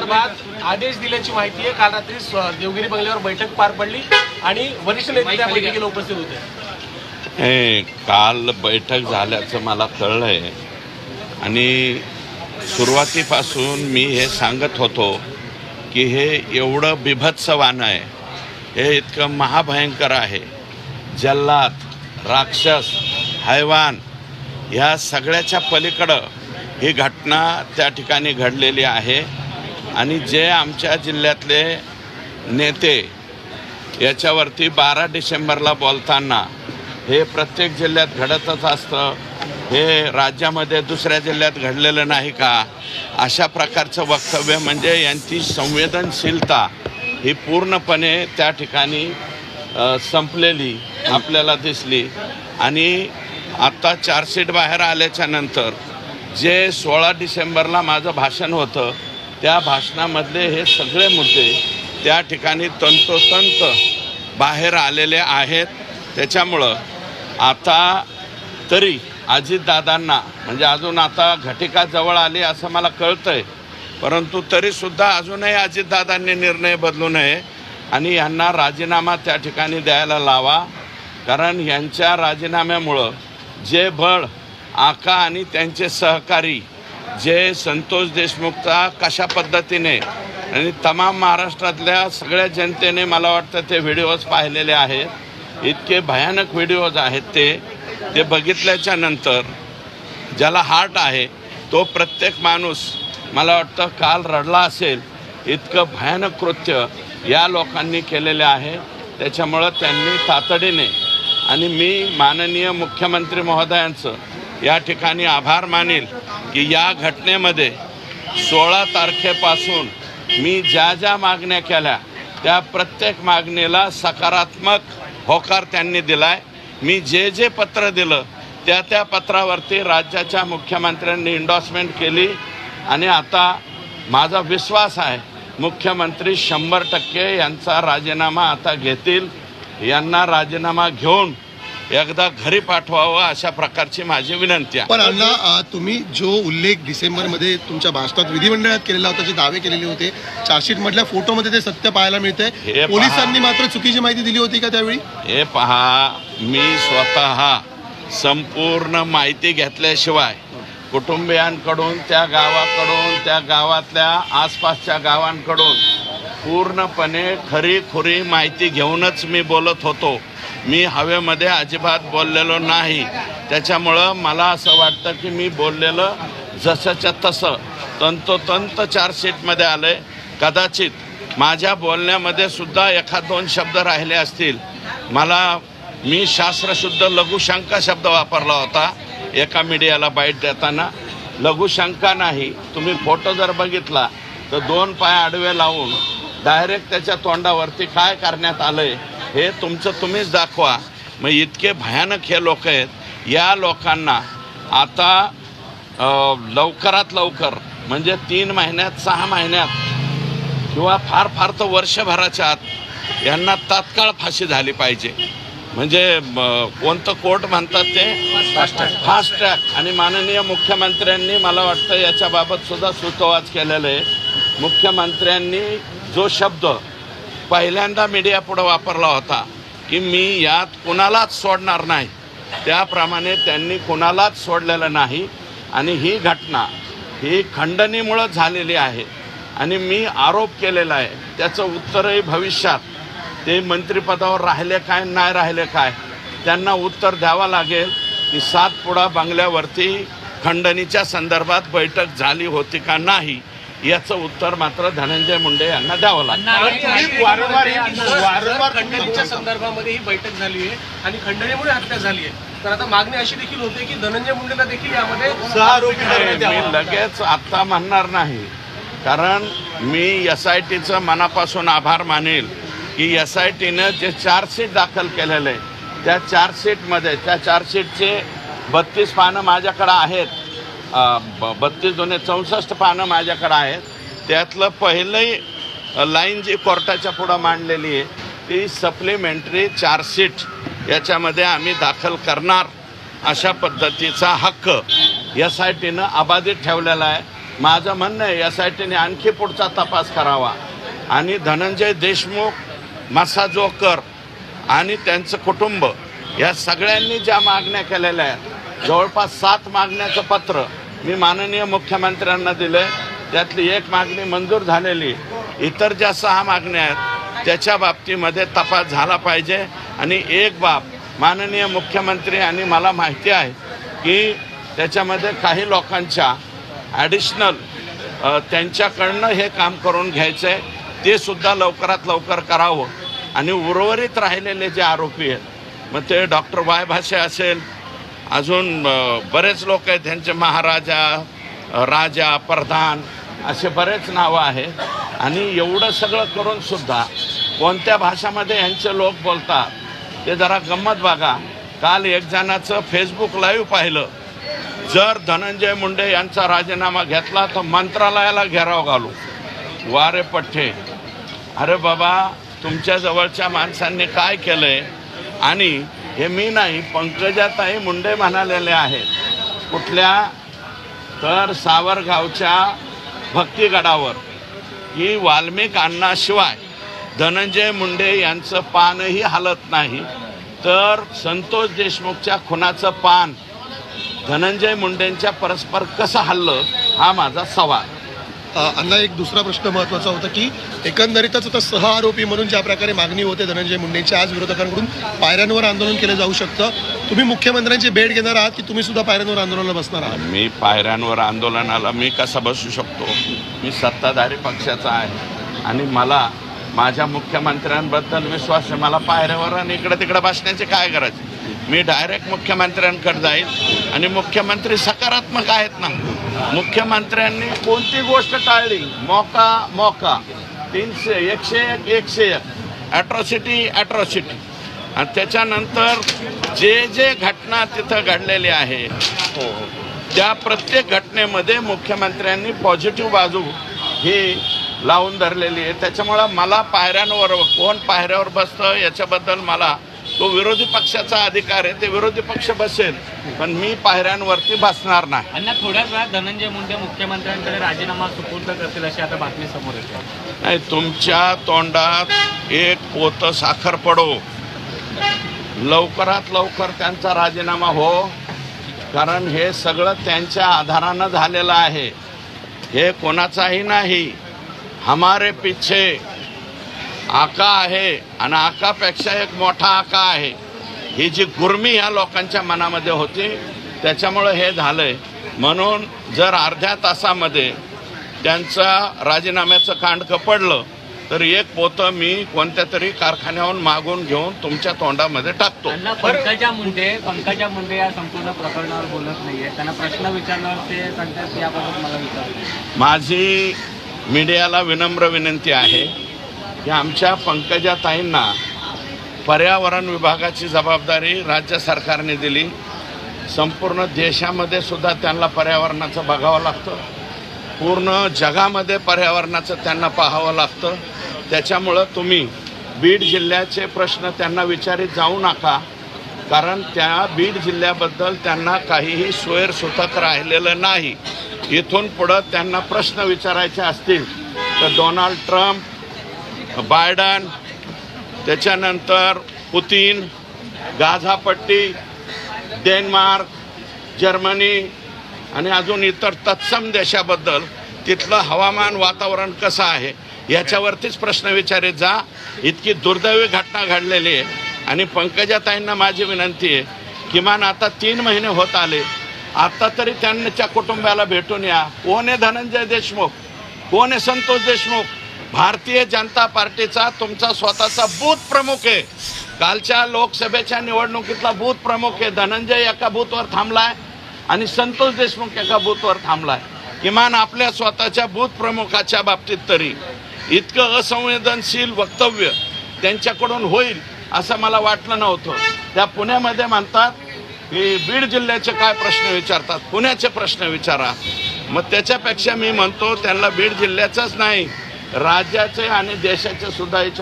संदर्भात आदेश दिल्याची माहिती आहे. काल रात्री देवगिरी बंगल्यावर बैठक पार पडली आणि वरिष्ठ नेते त्या बैठकीला उपस्थित होते. हे काल बैठक झाल्याचं मला कळलंय. आणि सुरुवातीपासून मी हे सांगत होतो की हे एवढं बिभत्सवान आहे. हे इतकं महाभयंकर आहे. जल्लाद राक्षस हैवान ह्या सगळ्याच्या पलीकडं ही घटना त्या ठिकाणी घडलेली आहे. आणि जे आमच्या जिल्ह्यातले नेते याच्यावरती बारा डिसेंबरला बोलताना हे प्रत्येक जिल्ह्यात घडतच असतं. हे राज्यामध्ये दुसऱ्या जिल्ह्यात घडलेलं नाही का? अशा प्रकारचं वक्तव्य म्हणजे यांची संवेदनशीलता ही पूर्णपणे त्या ठिकाणी संपलेली आपल्याला दिसली. आणि आत्ता चार्जशीट बाहेर आल्याच्यानंतर जे सोळा डिसेंबरला माझं भाषण होतं त्या भाषणामधले हे सगळे मुद्दे त्या ठिकाणी तंतोतंत बाहेर आलेले आहेत. त्याच्यामुळं आता तरी अजितदादांना म्हणजे अजून आता घटिका जवळ आली असं मला कळतं आहे परंतु तरीसुद्धा अजूनही अजितदादांनी निर्णय बदलू नये आणि यांना राजीनामा त्या ठिकाणी द्यायला लावा. कारण यांच्या राजीनाम्यामुळं जे बळ आका आणि त्यांचे सहकारी जे संतोष देशमुखचा कशा पद्धतीने आणि तमाम महाराष्ट्रातल्या सगळ्या जनतेने मला वाटतं ते व्हिडिओज पाहिलेले आहेत. इतके भयानक व्हिडिओज आहेत ते. ते बघितल्याच्या नंतर ज्याला हार्ट आहे तो प्रत्येक माणूस मला वाटतं काल रडला असेल. इतकं भयानक कृत्य या लोकांनी केलेले आहे. त्याच्यामुळं त्यांनी तातडीने आणि मी माननीय मुख्यमंत्री महोदयांचं या ठिकाणी आभार मानेल. की या घटनेमध्ये सोळा तारखेपासून मी ज्या ज्या मागण्या केल्या त्या प्रत्येक मागणीला सकारात्मक होकार त्यांनी दिलाय. मी जे जे पत्र दिलं त्या त्या पत्रावरती राज्याच्या मुख्यमंत्र्यांनी इंडॉसमेंट केली. आणि आता माझा विश्वास आहे मुख्यमंत्री शंभर टक्के यांचा राजीनामा आता घेतील. यांना राजीनामा घेऊन एकदा घरी पाठवावं अशा प्रकारची माझी विनंती आहे. पण अण्णा तुम्ही जो उल्लेख डिसेंबरमध्ये तुमच्या भाषणात विधिमंडळात केलेला होता जे दावे केलेले होते चार्जशीट मधल्या फोटोमध्ये ते सत्य पाहायला मिळते. पोलिसांनी मात्र चुकीची माहिती दिली होती का त्यावेळी? हे पहा मी स्वतः संपूर्ण माहिती घेतल्याशिवाय कुटुंबियांकडून त्या गावाकडून त्या गावातल्या आसपासच्या गावांकडून पूर्णपणे खरी खुरी माहिती घेऊनच मी बोलत होतो. मी हवेमध्ये अजिबात बोललेलो नाही. त्याच्यामुळं मला असं वाटतं की मी बोललेलं जसंच्या तसं. तंतोतंत चार्जशीटमध्ये आलं आहे कदाचित माझ्या बोलण्यामध्ये सुद्धा एखाद दोन शब्द राहिले असतील. मला मी शास्त्रशुद्ध लघुशंका शब्द वापरला होता एका मीडियाला बाईट देताना. लघुशंका नाही तुम्ही फोटो जर बघितला तर दोन पाय आडवे लावून डायरेक्ट त्याच्या तोंडावरती काय करण्यात आलं आहे हे तुमचं तुम्हीच दाखवा. मग इतके भयानक हे लोक आहेत. या लोकांना आता लवकरात लवकर म्हणजे तीन महिन्यात सहा महिन्यात किंवा फार फार तर वर्षभराच्या आत यांना तात्काळ फाशी झाली पाहिजे. म्हणजे कोणतं कोर्ट म्हणतात ते? फास्ट ट्रॅक आणि माननीय मुख्यमंत्र्यांनी मला वाटतं याच्याबाबत सुद्धा सुतोवाच केलेलं आहे. मुख्यमंत्र्यांनी जो शब्द पहिल्यांदा मीडियापुढं वापरला होता की मी यात कुणालाच सोडणार नाही. त्याप्रमाणे त्यांनी कुणालाच सोडलेलं नाही. आणि ही घटना ही खंडणीमुळं झालेली आहे. आणि मी आरोप केलेला आहे. त्याचं उत्तरही भविष्यात ते मंत्रिपदावर राहिले काय नाही राहिले काय त्यांना उत्तर द्यावं लागेल की सातपुडा बंगल्यावरती खंडणीच्या संदर्भात बैठक झाली होती का नाही. याचं उत्तर मात्र धनंजय मुंडे यांना द्यावं लागेल वारंवार वारंवार खंडणीच्या संदर्भामध्ये ही बैठक झाली आहे आणि खंडणीमुळे हत्या झाली आहे. तर आता मागणी अशी देखील होते की धनंजय मुंडेला देखील यामध्ये लगेच आत्ता म्हणणार नाही. कारण मी एस आय टीचं मनापासून आभार मानेल की एस आय टीनं जे चार्जशीट दाखल केलेलं आहे त्या चार्जशीटमध्ये त्या चार्जशीटचे बत्तीस पानं माझ्याकडं आहेत. बत्तीस दोन्ही चौसष्ट पानं माझ्याकडं आहेत. त्यातलं पहिलंही लाईन जी कोर्टाच्या पुढं मांडलेली आहे ती सप्लिमेंटरी चार्जशीट याच्यामध्ये आम्ही दाखल करणार. अशा पद्धतीचा हक्क एस आय टीनं अबाधित ठेवलेला आहे. माझं म्हणणं आहे एस आय टीने आणखी पुढचा तपास करावा. आणि धनंजय देशमुख मसा जोकर आणि त्यांचं कुटुंब या सगळ्यांनी ज्या मागण्या केलेल्या आहेत जवळपास सात मागण्याचं पत्र मी माननीय मुख्यमंत्र्यांना दिलं त्यातली एक मागणी मंजूर झालेली. इतर ज्या सहा मागण्या आहेत त्याच्या बाबतीमध्ये तपास झाला पाहिजे. आणि एक बाब माननीय मुख्यमंत्री आणि मला माहिती आहे की त्याच्यामध्ये काही लोकांच्या ॲडिशनल त्यांच्याकडनं हे काम करून घ्यायचं आहे ते सुद्धा लवकरात लवकर करावं. आणि उर्वरित राहिलेले जे आरोपी आहेत मग ते डॉक्टर वाय भाषे असेल अजून बरेच लोक आहेत त्यांचे महाराजा राजा प्रधान असे बरेच नावं आहेत. आणि एवढं सगळं करून सुद्धा कोणत्या भाषामध्ये यांचे लोक बोलतात ते जरा गंमत बघा. काल एक जणाचं फेसबुक लाईव्ह पाहिलं. जर धनंजय मुंडे यांचा राजीनामा घेतला तर मंत्रालयाला घेराव घालू. वारे पठ्ठे अरे बाबा तुमच्या जवळच्या माणसांनी काय केलं आहे आणि हे मी नाही पंकजाताई मुंडे म्हणालेले आहेत. कुठल्या तर सावरगावच्या भक्तीगडावर. की वाल्मिक अण्णाशिवाय धनंजय मुंडे यांचं पानही हलत नाही. तर संतोष देशमुखच्या खुनाचं पान धनंजय मुंडेंच्या परस्पर कसं हल्लं हा माझा सवाल. अण्णा एक दुसरा प्रश्न महत्त्वाचा होता की एकंदरीतच आता सह आरोपी म्हणून ज्या प्रकारे मागणी होते धनंजय मुंडेंची आज विरोधकांकडून पायऱ्यांवर आंदोलन केलं जाऊ शकतं. तुम्ही मुख्यमंत्र्यांची भेट घेणार आहात की तुम्ही सुद्धा पायऱ्यांवर आंदोलनाला बसणार आहात? मी पायऱ्यांवर आंदोलनाला मी कसा बसू शकतो? मी सत्ताधारी पक्षाचा आहे आणि मला माझ्या मुख्यमंत्र्यांबद्दल विश्वास आहे. मला पायऱ्यावर आणि इकडं तिकडं बसण्याची काय गरज मी डायरेक्ट मुख्यमंत्र्यांकडे जाईल आणि मुख्यमंत्री सकारात्मक आहेत ना? मुख्यमंत्र्यांनी कोणती गोष्ट टाळली? मोका मोका. तीनशे एकशे एक एकशे एक. ॲट्रॉसिटी ॲट्रॉसिटी आणि त्याच्यानंतर जे जे घटना तिथं घडलेली आहे त्या प्रत्येक घटनेमध्ये मुख्यमंत्र्यांनी पॉझिटिव्ह बाजू ही लावून धरलेली आहे. त्याच्यामुळं मला पायऱ्यांवर कोण पायऱ्यावर बसतं याच्याबद्दल मला तो विरोधी पक्षाचा अधिकार आहे ते विरोधी पक्ष बसेल पण मी पायऱ्यांवरती बसणार नाही. अण्णा थोड्याच वेळात धनंजय मुंडे मुख्यमंत्र्यांकडे राजीनामा सुपूर्द करतील अशी आता बातमी समोर येते. नाही तुमच्या तोंडात एक पोतं साखर पडो. लवकरात लवकर त्यांचा राजीनामा हो कारण हे सगळं त्यांच्या आधारानं झालेलं आहे. हे कोणाचाही नाही हमारे पिच्छे आका आहे आणि आकापेक्षा एक मोठा आका आहे. ही जी गुरमी ह्या लोकांच्या मनामध्ये होती त्याच्यामुळं हे झालंय. म्हणून जर अर्ध्या तासामध्ये त्यांचा राजीनाम्याचं कांडकं पडलं तर एक पोतं मी कोणत्या तरी कारखान्याहून मागून घेऊन तुमच्या तोंडामध्ये टाकतो. पंकजा मुंडे पंकजा मुंडे या संपूर्ण प्रकरणावर बोलत नाहीये. त्यांना प्रश्न विचारल्यावर ते सांगतात याबाबत मला विचार. माझी मीडियाला विनम्र विनंती आहे की आमच्या पंकजाताईंना पर्यावरण विभागाची जबाबदारी राज्य सरकारने दिली. संपूर्ण देशामध्ये सुद्धा त्यांना पर्यावरणाचं बघावं लागतं. पूर्ण जगामध्ये पर्यावरणाचं त्यांना पाहावं लागतं. त्याच्यामुळं तुम्ही बीड जिल्ह्याचे प्रश्न त्यांना विचारित जाऊ नका. कारण त्या बीड जिल्ह्याबद्दल त्यांना काहीही सोयरसुतक राहिलेलं नाही. इथून पुढं त्यांना प्रश्न विचारायचे असतील तर डोनाल्ड ट्रम्प बायडन त्याच्यानंतर पुतीन गाझापट्टी डेन्मार्क जर्मनी आणि अजून इतर तत्सम देशाबद्दल तिथलं हवामान वातावरण कसं आहे याच्यावरतीच प्रश्न विचारित जा. इतकी दुर्दैवी घटना घडलेली आहे. आणि पंकजाताईंना माझी विनंती आहे किमान आता तीन महिने होत आले. आता तरी त्यांच्या कुटुंबाला भेटून या. कोण आहे धनंजय देशमुख? कोण आहे संतोष देशमुख? भारतीय जनता पार्टीचा तुमचा स्वतःचा बूथ प्रमुख आहे. कालच्या लोकसभेच्या निवडणुकीतला बूथ प्रमुख आहे. धनंजय एका बूथवर थांबलाय आणि संतोष देशमुख एका बूथवर थांबलाय. किमान आपल्या स्वतःच्या बूथ प्रमुखाच्या बाबतीत तरी इतकं असंवेदनशील वक्तव्य त्यांच्याकडून होईल असं मला वाटलं नव्हतं. त्या पुण्यामध्ये म्हणतात की बीड जिल्ह्याचे काय प्रश्न विचारतात? पुण्याचे प्रश्न विचारा. मग त्याच्यापेक्षा मी म्हणतो त्यांना बीड जिल्ह्याचाच नाही. राज्याचे आणि देशाचे सुद्धा याच्या